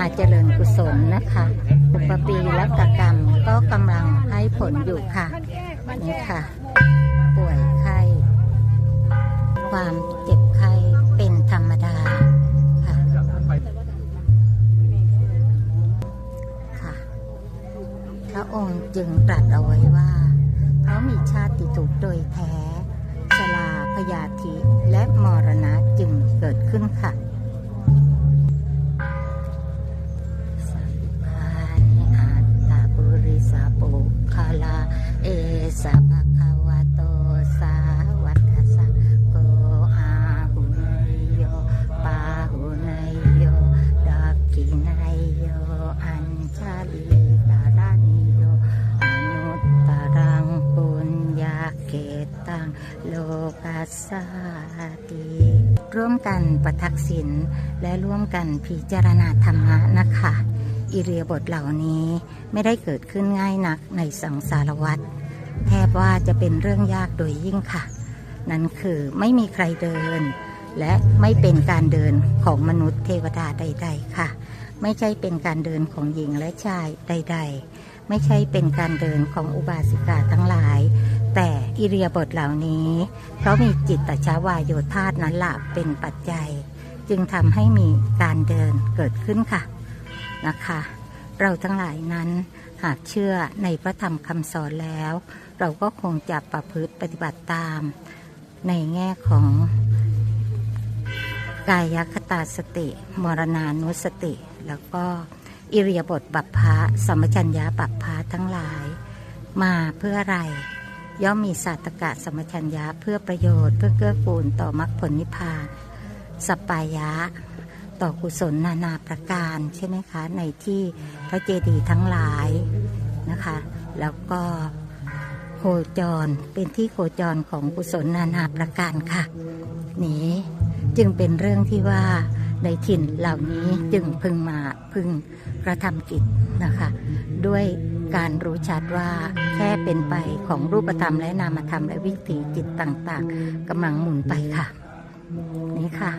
มาเจริญกุศลนะคะอุปปีและกกรรมก็กำลังให้ผลอยู่ค่ะ นี่ค่ะ ป่วยไข้ ความเจ็บไข้เป็นธรรมดาค่ะค่ะ พระองค์จึงตรัสเอาไว้ว่าเพรามีชาติทุกข์โดยแท้ชลาพยาธิและมรณะจึงเกิดขึ้นค่ะ สะภะคะวะโตสาวกสังโฆอาหุนโยปาหุนโยดักินายโยอัญชาลีกาลานิโยอนุตตรังปุญญาเกตังโลกัสสาติร่วมกันประทักษิณและร่วมกันพิจารณาธรรมะนะคะอิเรียบทเหล่านี้ไม่ได้เกิดขึ้นง่ายนักในสังสารวัฏ แทบว่าจะเป็นเรื่องยากโดยยิ่งค่ะ นั่นคือไม่มีใครเดิน และไม่เป็นการเดินของมนุษย์เทวดาใด ๆ ค่ะ ไม่ใช่เป็นการเดินของหญิงและชายใด ๆ ไม่ใช่เป็นการเดินของอุบาสิกาทั้งหลาย แต่อิเรียาบทเหล่านี้ เพราะมีจิตตชาวายโยธาตนั้นละเป็นปัจจัย จึงทำให้มีการเดินเกิดขึ้นค่ะนะคะ เราทั้งหลายนั้น หากเชื่อในพระธรรมคำสอนแล้ว เราก็คงจะประพฤติปฏิบัติตาม ในแง่ของกายคตาสติ มรณานุสติ แล้วก็อิริยาบถบัพพะสัมปชัญญะบัพพะทั้งหลาย มาเพื่ออะไร ย่อมมีศาสตกะสัมปชัญญะเพื่อประโยชน์เพื่อเกื้อกูลต่อมรรคผลนิพพานสปปายะ ต่อกุศลนานาประการใช่ไหมคะในที่พระเจดีย์ทั้งหลายนะคะ แล้วก็โคจรเป็นที่โคจรของกุศลนานาประการค่ะ นี้จึงเป็นเรื่องที่ว่าในถิ่นเหล่านี้จึงพึงมาพึงกระทำกิจนะคะ ด้วยการรู้ชัดว่าแค่เป็นไปของรูปธรรมและนามธรรมและวิถีจิตต่างๆกำลังหมุนไปค่ะ นี่ค่ะ